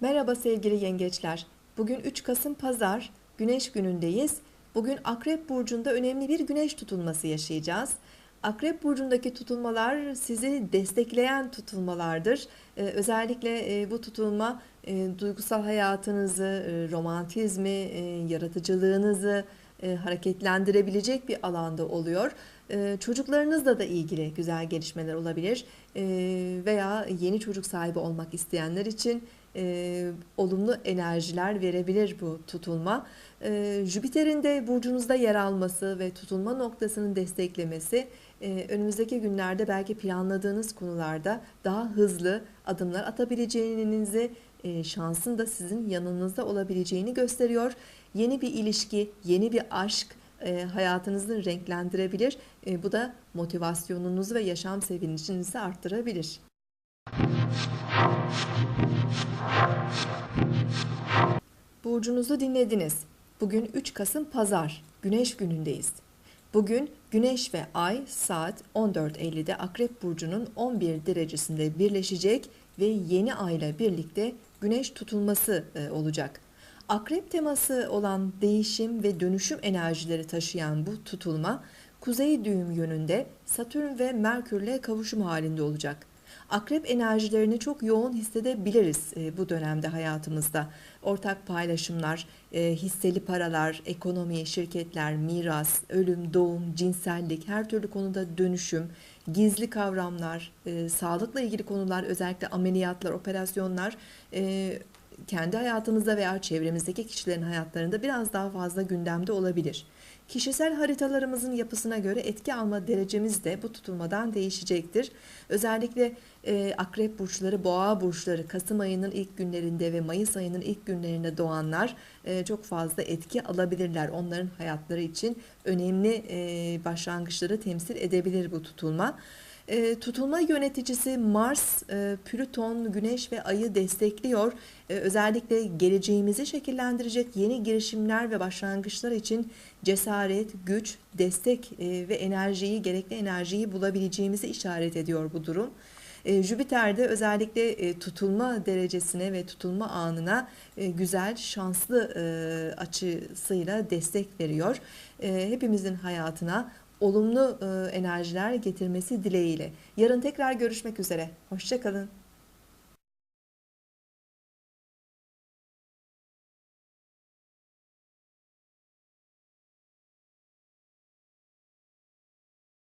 Merhaba sevgili yengeçler. Bugün 3 Kasım Pazar, Güneş günündeyiz. Bugün Akrep Burcu'nda önemli bir güneş tutulması yaşayacağız. Akrep Burcu'ndaki tutulmalar sizi destekleyen tutulmalardır. Ee, özellikle e, bu tutulma e, duygusal hayatınızı, e, romantizmi, e, yaratıcılığınızı e, hareketlendirebilecek bir alanda oluyor. E, çocuklarınızla da ilgili güzel gelişmeler olabilir. E, veya yeni çocuk sahibi olmak isteyenler için e, olumlu enerjiler verebilir bu tutulma. E, Jüpiter'in de burcunuzda yer alması ve tutulma noktasının desteklemesi e, önümüzdeki günlerde belki planladığınız konularda daha hızlı adımlar atabileceğinizi, e, şansın da sizin yanınızda olabileceğini gösteriyor. Yeni bir ilişki, yeni bir aşk e, hayatınızı renklendirebilir. E, bu da motivasyonunuzu ve yaşam sevincinizi arttırabilir. Burcunuzu dinlediniz. Bugün 3 Kasım Pazar, Güneş günündeyiz. Bugün Güneş ve Ay saat 14.50'de Akrep Burcu'nun 11 derecesinde birleşecek ve yeni ay ile birlikte Güneş tutulması e, olacak. Akrep teması olan değişim ve dönüşüm enerjileri taşıyan bu tutulma kuzey düğüm yönünde Satürn ve Merkürle kavuşum halinde olacak. Akrep enerjilerini çok yoğun hissedebiliriz e, bu dönemde hayatımızda. Ortak paylaşımlar, e, hisseli paralar, ekonomi, şirketler, miras, ölüm, doğum, cinsellik, her türlü konuda dönüşüm, gizli kavramlar, e, sağlıkla ilgili konular, özellikle ameliyatlar, operasyonlar kendi hayatımızda veya çevremizdeki kişilerin hayatlarında biraz daha fazla gündemde olabilir. Kişisel haritalarımızın yapısına göre etki alma derecemiz de bu tutulmadan değişecektir. Özellikle e, akrep burçları, boğa burçları Kasım ayının ilk günlerinde ve Mayıs ayının ilk günlerinde doğanlar e, çok fazla etki alabilirler. Onların hayatları için önemli e, başlangıçları temsil edebilir bu tutulma. E, tutulma yöneticisi Mars, e, Plüton, Güneş ve Ay'ı destekliyor. E, özellikle geleceğimizi şekillendirecek yeni girişimler ve başlangıçlar için cesaret, güç, destek e, ve enerjiyi, gerekli enerjiyi bulabileceğimizi işaret ediyor bu durum. E, Jüpiter'de özellikle e, tutulma derecesine ve tutulma anına e, güzel, şanslı e, açısıyla destek veriyor. E, hepimizin hayatına olumlu enerjiler getirmesi dileğiyle. Yarın tekrar görüşmek üzere. Hoşçakalın.